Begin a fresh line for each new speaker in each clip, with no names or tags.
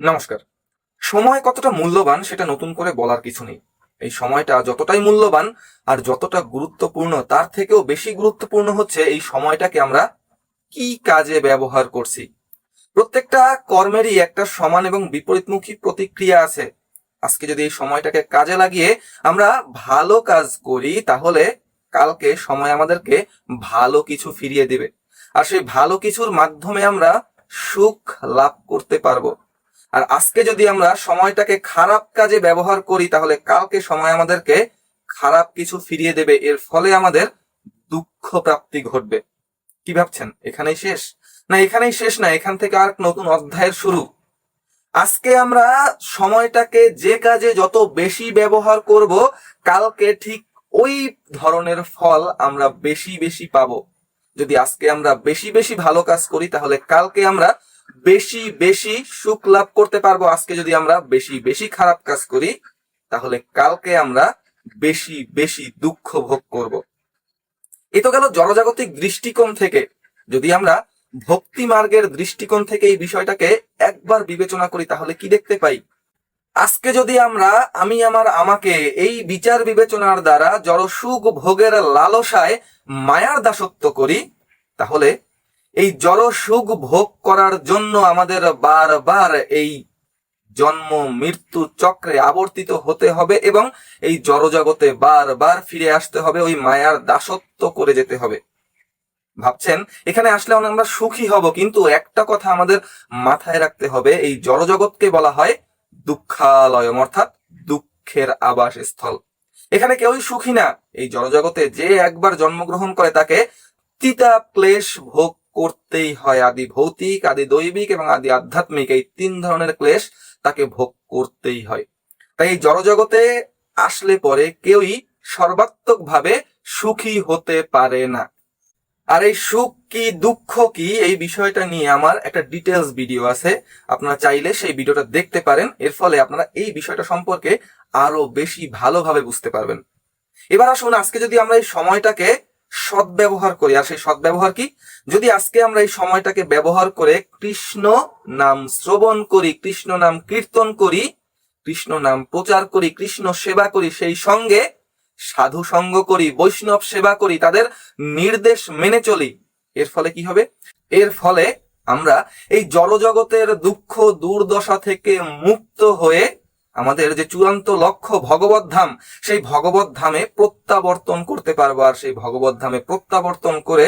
নমস্কার। সময় কতটা মূল্যবান সেটা নতুন করে বলার কিছু নেই। এই সময়টা যতটাই মূল্যবান আর যতটা গুরুত্বপূর্ণ, তার থেকেও বেশি গুরুত্বপূর্ণ হচ্ছে এই সময়টাকে আমরা কি কাজে ব্যবহার করছি। প্রত্যেকটা কর্মেরই একটা সমান এবং বিপরীতমুখী প্রতিক্রিয়া আছে। আজকে যদি এই সময়টাকে কাজে লাগিয়ে আমরা ভালো কাজ করি, তাহলে কালকে সময় আমাদেরকে ভালো কিছু ফিরিয়ে দিবে। আর সেই ভালো কিছুর মাধ্যমে আমরা সুখ লাভ করতে পারব। আর আজকে যদি আমরা সময়টাকে খারাপ কাজে ব্যবহার করি, তাহলে কালকে সময় আমাদেরকে খারাপ কিছু ফিরিয়ে দেবে। এর ফলে আমাদের দুঃখ প্রাপ্তি ঘটবে। কি ভাবছেন? এখানেই শেষ? না, এখানেই শেষ না, এখান থেকে আর নতুন অধ্যায়ের শুরু। আজকে আমরা সময়টাকে যে কাজে যত বেশি ব্যবহার করব, কালকে ঠিক ওই ধরনের ফল আমরা বেশি বেশি পাবো। যদি আজকে আমরা বেশি বেশি ভালো কাজ করি, তাহলে কালকে আমরা বেশি বেশি সুখ লাভ করতে পারব আজকে যদি আমরা বেশি বেশি খারাপ কাজ করি, তাহলে কালকে আমরা বেশি বেশি দুঃখ ভোগ করব। এ তো গেল জনজাগতিক দৃষ্টিকোণ থেকে। যদি আমরা ভক্তি মার্গের দৃষ্টিকোণ থেকে এই বিষয়টাকে একবার বিবেচনা করি, তাহলে কি দেখতে পাই? আজকে যদি আমরা, আমি আমার আমাকে এই বিচার বিবেচনার দ্বারা জড় সুখ ভোগের লালসায় মায়ার দাসত্ব করি, তাহলে এই জড় সুখ ভোগ করার জন্য আমাদের বারবার এই জন্ম মৃত্যু চক্রে আবর্তিত হতে হবে এবং এই জড়জগতে বারবার ফিরে আসতে হবে, ওই মায়ার দাসত্ব করে যেতে হবে। ভাবছেন, এখানে আসলে আমরা সুখী হব, কিন্তু একটা কথা আমাদের মাথায় রাখতে হবে, এই জড়জগৎকে বলা হয় দুঃখালয়ম, অর্থাৎ দুঃখের আবাস স্থল এখানে কেউই সুখী না। এই জড়জগতে যে একবার জন্মগ্রহণ করে তাকে তিতা ক্লেশ ভোগ করতেই হয় আদি ভৌতিক, আদি দৈবিক এবং আদি আধ্যাত্মিক। এই তিন ধরনের ক্লেশ তাকে ভোগ করতেই হয়। তাই এই জড়জগতে আসলে পরে কেউই সর্বাত্মক ভাবে সুখী হতে পারে না। আর এই সুখ কি, দুঃখ কি, এই বিষয়টা নিয়ে আমার একটা ডিটেলস ভিডিও আছে। আপনারা চাইলে সেই ভিডিওটা দেখতে পারেন। এর ফলে আপনারা এই বিষয়টা সম্পর্কে আরও বেশি ভালোভাবে বুঝতে পারবেন। এবার আসুন, আজকে যদি আমরা এই সময়টাকে সদ্ব্যবহার করি। আর সেই সদ্ব্যবহার কি? যদি আজকে আমরা এই সময়টাকে ব্যবহার করে কৃষ্ণ নাম শ্রবণ করি, কৃষ্ণ নাম কীর্তন করি, কৃষ্ণ নাম প্রচার করি, কৃষ্ণ সেবা করি, সেই সঙ্গে সাধু সঙ্গ করি, বৈষ্ণব সেবা করি, তাদের নির্দেশ মেনে চলি, এর ফলে কি হবে? এর ফলে আমরা এই জড়জগতের দুঃখ, দুর্দশা থেকে মুক্ত হয়ে আমাদের যে চূড়ান্ত লক্ষ্য ভগবত ধাম, সেই ভগবত ধামে প্রত্যাবর্তন করতে পারব আর সেই ভগবত ধামে প্রত্যাবর্তন করে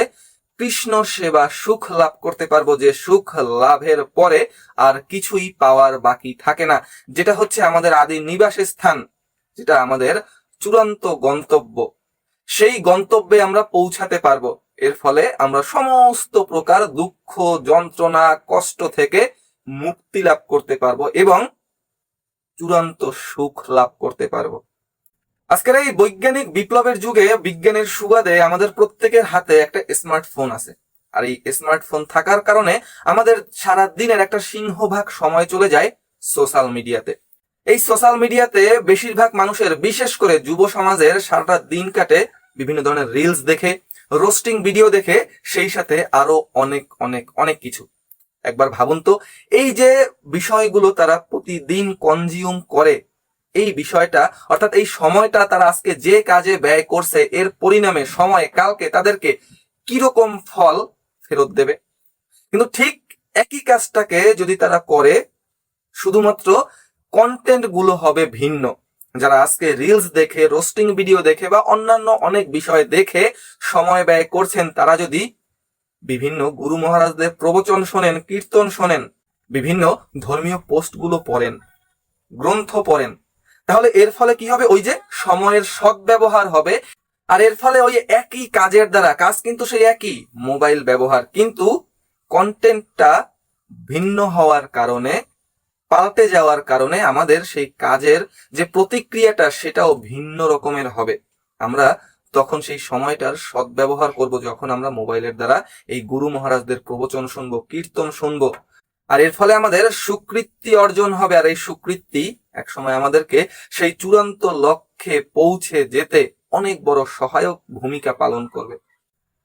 কৃষ্ণ সেবা সুখ লাভ করতে পারব যে সুখ লাভের পরে আর কিছুই পাওয়ার বাকি থাকে না। যেটা হচ্ছে আমাদের আদি নিবাস স্থান, যেটা আমাদের চূড়ান্ত গন্তব্য। সেই গন্তব্যে আমরা পৌঁছাতে পারব। এর ফলে আমরা সমস্ত প্রকার দুঃখ, যন্ত্রণা, কষ্ট থেকে মুক্তি লাভ করতে পারব এবং চূড়ান্ত সুখ লাভ করতে পারব। আজকের এই বৈজ্ঞানিক বিপ্লবের যুগে বিজ্ঞানের সুবাদে আমাদের প্রত্যেকের হাতে একটা স্মার্টফোন আছে। আর এই স্মার্টফোন থাকার কারণে আমাদের সারা দিনের একটা সিংহভাগ সময় চলে যায় সোশ্যাল মিডিয়াতে। এই সোশ্যাল মিডিয়াতে বেশিরভাগ মানুষের, বিশেষ করে যুব সমাজের, সারাটা দিন কাটে বিভিন্ন ধরনের রিলস দেখে রোস্টিং ভিডিও দেখে, সেই সাথে আরও অনেক অনেক অনেক কিছু। একবার ভাবুন তো, এই যে বিষয়গুলো তারা প্রতিদিন কনজিউম করে, এই বিষয়টা, অর্থাৎ এই সময়টা তারা আজকে যে কাজে ব্যয় করছে, এর পরিণামে, সময়, কালকে তাদেরকে কীরকম ফল ফেরত দেবে? কিন্তু ঠিক একই কাজটাকে যদি তারা করে, শুধুমাত্র কন্টেন্টগুলো হবে ভিন্ন। যারা আজকে রিলস দেখে রোস্টিং ভিডিও দেখে বা অন্যান্য অনেক বিষয় দেখে সময় ব্যয় করছেন, তারা যদি বিভিন্ন গুরু মহারাজদের প্রবচন শোনেন, কীর্তন শোনেন, বিভিন্ন ধর্মীয় পোস্টগুলো পড়েন, গ্রন্থ পড়েন। তাহলে এর ফলে কি হবে? ওই যে সময়ের সদ্ব্যবহার হবে। আর এর ফলে ওই একই কাজের দ্বারা, কাজ কিন্তু সেই একই, মোবাইল ব্যবহার, কিন্তু কন্টেন্টটা ভিন্ন হওয়ার কারণে, পাল্টে যাওয়ার কারণে আমাদের সেই কাজের যে প্রতিক্রিয়াটা, সেটাও ভিন্ন রকমের হবে। আমরা তখন সেই সময়টার সদ্ব্যবহার করব যখন আমরা মোবাইলের দ্বারা এই গুরু মহারাজদের প্রবচন শুনব, কীর্তন শুনব। আর এর ফলে আমাদের সুকৃতি অর্জন হবে। আর এই সুকৃতি একসময় আমাদেরকে সেই চূড়ান্ত লক্ষ্যে পৌঁছে যেতে অনেক বড় সহায়ক ভূমিকা পালন করবে।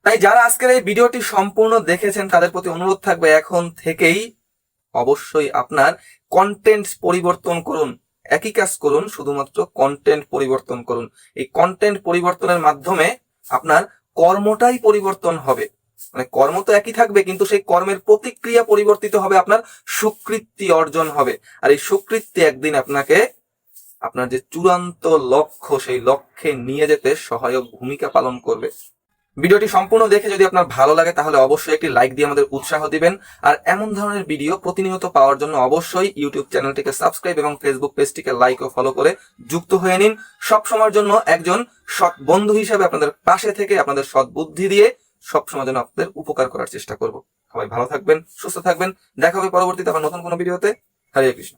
তাই যারা আজকের এই ভিডিওটি সম্পূর্ণ দেখেছেন, তাদের প্রতি অনুরোধ থাকবে এখন থেকেই অবশ্যই আপনার কন্টেন্ট পরিবর্তন করুন। একই কাজ করুন, শুধুমাত্র কন্টেন্ট পরিবর্তন করুন। এই কন্টেন্ট পরিবর্তনের মাধ্যমে আপনার কর্মটাই পরিবর্তন হবে। মানে কর্ম তো একই থাকবে, কিন্তু সেই কর্মের প্রতিক্রিয়া পরিবর্তিত হবে, আপনার সুকৃতি অর্জন হবে। আর এই সুকৃতি একদিন আপনাকে, আপনার যে চূড়ান্ত লক্ষ্য, সেই লক্ষ্যে নিয়ে যেতে সহায়ক ভূমিকা পালন করবে। ভিডিওটি সম্পূর্ণ দেখে যদি আপনার ভালো লাগে, তাহলে অবশ্যই একটি লাইক দিয়ে আমাদের উৎসাহ দিবেন। আর এমন ধরনের ভিডিও প্রতিনিয়ত পাওয়ার জন্য অবশ্যই ইউটিউব চ্যানেলটিকে সাবস্ক্রাইব এবং ফেসবুক পেজটিকে লাইক ও ফলো করে যুক্ত হয়ে নিন। সব সময়ের জন্য একজন সৎ বন্ধু হিসেবে আপনাদের পাশে থেকে আপনাদের সৎ বুদ্ধি দিয়ে সবসময় যেন আপনাদের উপকার করার চেষ্টা করব। সবাই ভালো থাকবেন, সুস্থ থাকবেন। দেখা হবে পরবর্তীতে আবার নতুন কোনো ভিডিওতে। হরে কৃষ্ণ।